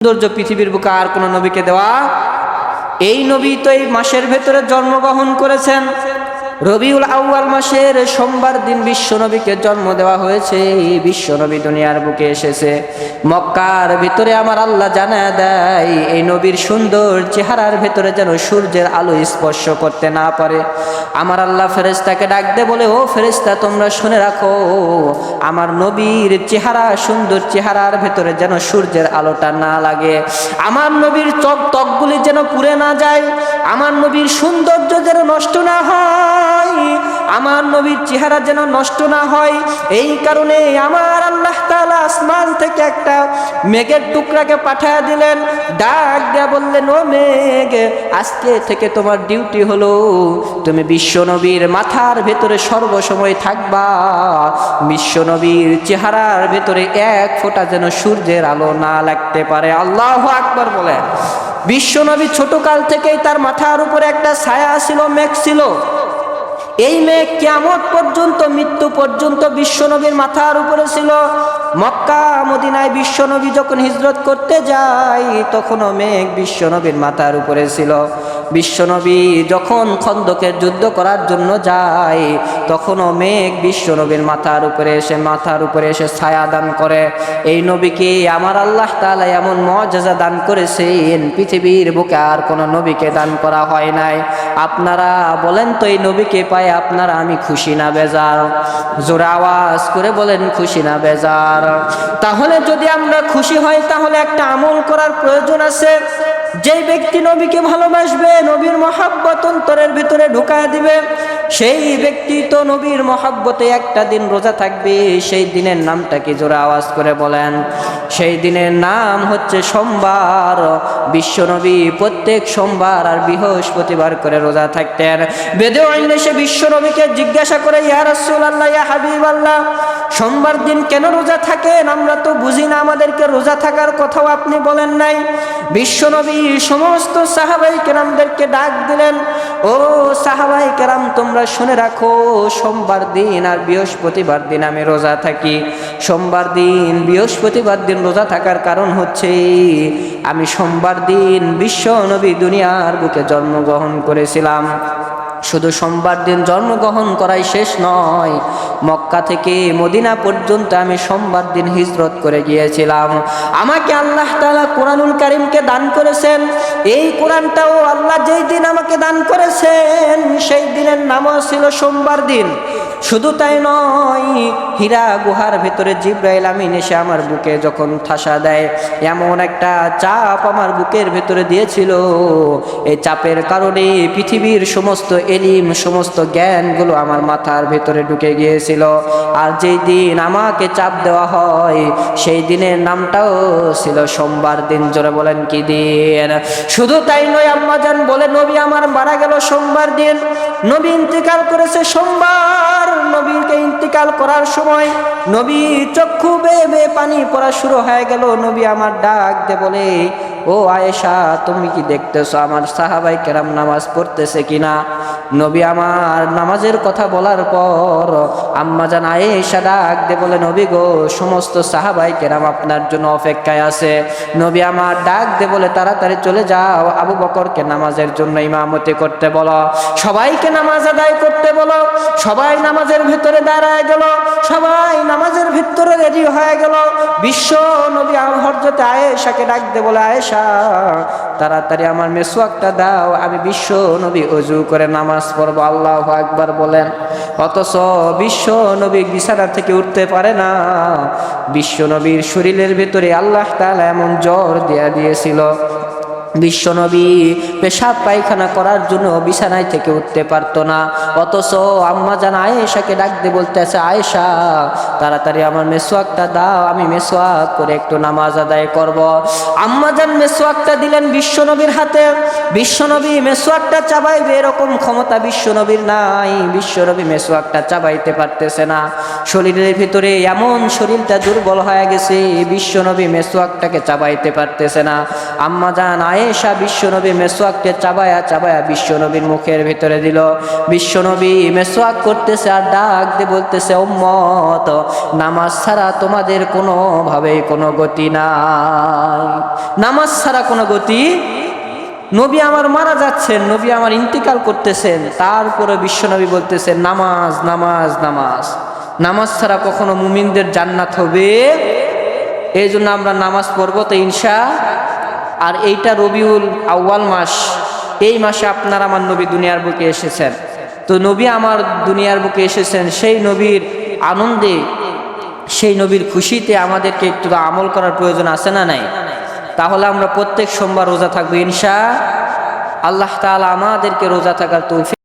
সৌন্দর্য পৃথিবীর বুকে আর কোনো নবীকে দেওয়া এই নবী তো এই মাসের ভেতরে জন্মগ্রহণ করেছেন। রবিউল আউয়াল মাসের সোমবার দিন বিশ্ব নবীকে জন্ম দেওয়া হয়েছে, এই বিশ্ব নবী দুনিয়ার বুকে এসেছে। মক্কার ভিতরে আমার আল্লাহ জানা দেয়, এই নবীর সুন্দর চেহারার ভেতরে যেন সূর্যের আলো স্পর্শ করতে না পারে। আমার আল্লাহ ফেরেস্তাকে ডাক দে বলে, ও ফেরেস্তা তোমরা শুনে রাখো, আমার নবীর চেহারা সুন্দর চেহারার ভেতরে যেন সূর্যের আলোটা না লাগে। আমার নবীর চক ত্বকগুলি যেন পুড়ে না যায়, আমার নবীর সৌন্দর্য যেন নষ্ট না হয়। আমার নবীর চেহারা যেন নষ্ট না হয়। এই কারণে আমার আল্লাহ তালা আসমান থেকে একটা মেঘের টুকরাকে পাঠিয়ে দিলেন। ডাক দেয়া বললেন, ও মেঘ, আজকে থেকে তোমার ডিউটি হলো। তুমি বিশ্বনবীর মাথার ভেতরে সর্বসময় থাকবা। বিশ্বনবীর চেহারার ভেতরে এক ফোঁটা যেন সূর্যের আলো না লাগতে পারে। আল্লাহ আকবার বলে বিশ্বনবী ছোটকাল থেকেই তার মাথার উপরে একটা ছায়া ছিল, মেঘ ছিল। এই মেয়ে কেমন পর্যন্ত, মৃত্যু পর্যন্ত বিশ্বনবীর মাথার উপরে ছিল। মক্কা, মদিনায় বিশ্বনবী যখন হিজরত করতে যায়, তখনও মেঘ বিশ্বনবীর মাথার উপরে ছিল। বিশ্বনবী যখন খন্দকের যুদ্ধ করার জন্য যায়, তখনও মেঘ বিশ্বনবীর মাথার উপরে এসে মাথার উপরে এসে ছায়া দান করে। এই নবীকে আমার আল্লাহ তালা এমন মর্যাদা দান করেছেন, পৃথিবীর বুকে আর কোনো নবীকে দান করা হয় নাই। আপনারা বলেন তো, এই নবীকে পায়? আপনারা আমি খুশি না বেজার? জোরে আওয়াজ করে বলেন, খুশি না বেজার? তাহলে যদি আমরা খুশি হই, তাহলে একটা আমল করার প্রয়োজন আছে, যেই ব্যক্তি নবীকে ভালোবাসবে, নবীর মহাব্বত অন্তরের ভিতরে ঢুকায় দিবে, সেই ব্যক্তি তো নবীর মহাব্বতে একটা দিন রোজা থাকবে, সেই দিনের নামটা কি জোরে আওয়াজ করে বলেন। সেই দিনের নাম হচ্ছে সোমবার বিশ্বনবী প্রত্যেক সোমবার আর বৃহস্পতিবার করে রোজা থাকতেন। বেদে সে বিশ্বনবীকে জিজ্ঞাসা করে, ইয়া ইয়া হাবিবাল্লাহ, সোমবার দিন কেন রোজা থাকেন আমরা তো বুঝি না আমাদেরকে রোজা থাকার কথাও আপনি বলেন নাই। বিশ্বনবী সমস্ত সাহাবাই কেরামদেরকে ডাক দিলেন, ও সাহাবাই কেরাম, তোমরা শুনে রাখো, সোমবার দিন আর বৃহস্পতিবার দিন আমি রোজা থাকি। সোমবার দিন, বৃহস্পতিবার দিন রোজা থাকার কারণ হচ্ছে আমি সোমবার দিন বিশ্ব নবী দুনিয়ার বুকে জন্মগ্রহণ করেছিলাম। শুধু সোমবার দিন জন্মগ্রহণ করাই শেষ নয়। মক্কা থেকে মদিনা পর্যন্ত আমি সোমবার দিন হিজরত করে গিয়েছিলাম। আমাকে আল্লাহ তাআলা কোরআনুল কারিমকে দান করেছেন। এই কোরআনটাও আল্লাহ যেই দিন আমাকে দান করেছেন, সেই দিনের নামও ছিল সোমবার দিন। শুধু তাই নয়, হীরা গুহার ভেতরে জিব্রাইল আমিন এসে আমার বুকে যখন ঠাসা দেয়, এমন একটা চাপ আমার বুকের ভেতরে দিয়েছিল। এই চাপের কারণে পৃথিবীর সমস্ত এলিম সমস্ত জ্ঞানগুলো আমার মাথার ভেতরে ঢুকে গিয়েছিল। আর যেই দিন আমাকে চাপ দেওয়া হয়, সেই দিনের নামটাও ছিল সোমবার দিন। জোরে বলেন কি দিন? শুধু তাই নয় আম্মাজান বলে, নবী আমার মারা গেল সোমবার দিন। নবী ইন্তেকাল করেছে সোমবার। নবীকে ইন্তেকাল করার সময় নবী চক্ষু বেয়ে বেয়ে পানি পড়া শুরু হয়ে গেল। নবী আমার ডাক দে বলে ও আয়েশা, তুমি কি দেখতেছো আমার সাহাবাই কেরাম নামাজ পড়তেছে কিনা? নবী আমার নামাজের কথা বলার পর আম্মা জান আয়েশা ডাক দে বলে, নবী গো, সমস্ত সাহাবাই কেরাম আপনার জন্য অপেক্ষায় আছে। নবী আমার ডাক দে বলে, তাড়াতাড়ি চলে যাও, আবু বকরকে নামাজের জন্য ইমামতি করতে বলো। সবাইকে নামাজ আদায় করতে বলো, সবাই নামাজের ভিতরে দাঁড়ায় গেল, সবাই নামাজের ভিতরে রেডি হয়ে গেল। বিশ্ব নবী হরজতে আয়েশাকে ডাক দে বলে, আয়েশা তাড়াতাড়ি আমার মেসোয়াকটা দাও, আমি বিশ্ব নবী অজু করে নামাজ পড়ব, আল্লাহ একবার বলেন। অথচ বিশ্ব নবী বিছানা থেকে উঠতে পারে না। বিশ্ব নবীর শরীরের ভিতরে আল্লাহ তালা এমন জ্বর দেয়া দিয়েছিল। বিশ্বনবী পেশাব পায়খানা করার জন্য বিছানায় থেকে উঠতে পারতো না। অথচ আম্মা জান আয়েশাকে ডাকতে বলতেছে, আয়েশা, তাড়াতাড়ি আমার মেসোয়াকটা দাও, আমি মেসোয়াক করে একটু নামাজ আদায় করব। আম্মা জান মেসোয়াকটা দিলেন বিশ্বনবীর হাতে। বিশ্বনবী মেসোয়াকটা চাবাইবে এরকম ক্ষমতা বিশ্বনবীর নাই। বিশ্বনবী মেসোয়াকটা চাবাইতে পারতেছে না। শরীরের ভিতরে এমন শরীরটা দুর্বল হয়ে গেছে বিশ্বনবী মেসোয়াকটাকে চাবাইতে পারতেছে না। আম্মা জান আয়েশা বিশ্বনবী মেসোয়াককে চাবায়া চাবায়া বিশ্বনবীর মুখের ভিতরে দিল। বিশ্বনবী মেসোয়াক করতেছে আর ডাক দিয়ে বলতেছে, উম্মত, নামাজ ছাড়া তোমাদের কোনোভাবেই কোনো গতি নাই। নামাজ ছাড়া কোনো গতি নবী আমার মারা যাচ্ছেন, নবী আমার ইন্তিকাল করতেছেন। তারপরে বিশ্বনবী বলতেছেন নামাজ নামাজ নামাজ। নামাজ ছাড়া কখনো মুমিনদের জান্নাত হবে। এই জন্য আমরা নামাজ পড়ব তো ইনশা আর এইটা রবিউল আউয়াল মাস। এই মাসে আপনার আমার নবী দুনিয়ার বুকে এসেছেন। তো নবী আমার দুনিয়ার বুকে এসেছেন, সেই নবীর আনন্দে, সেই নবীর খুশিতে আমাদেরকে একটু আমল করার প্রয়োজন আছে না নাই? তাহলে আমরা প্রত্যেক সোমবার রোজা থাকব ইনশা আল্লাহ তালা আমাদেরকে রোজা থাকার তৌফিক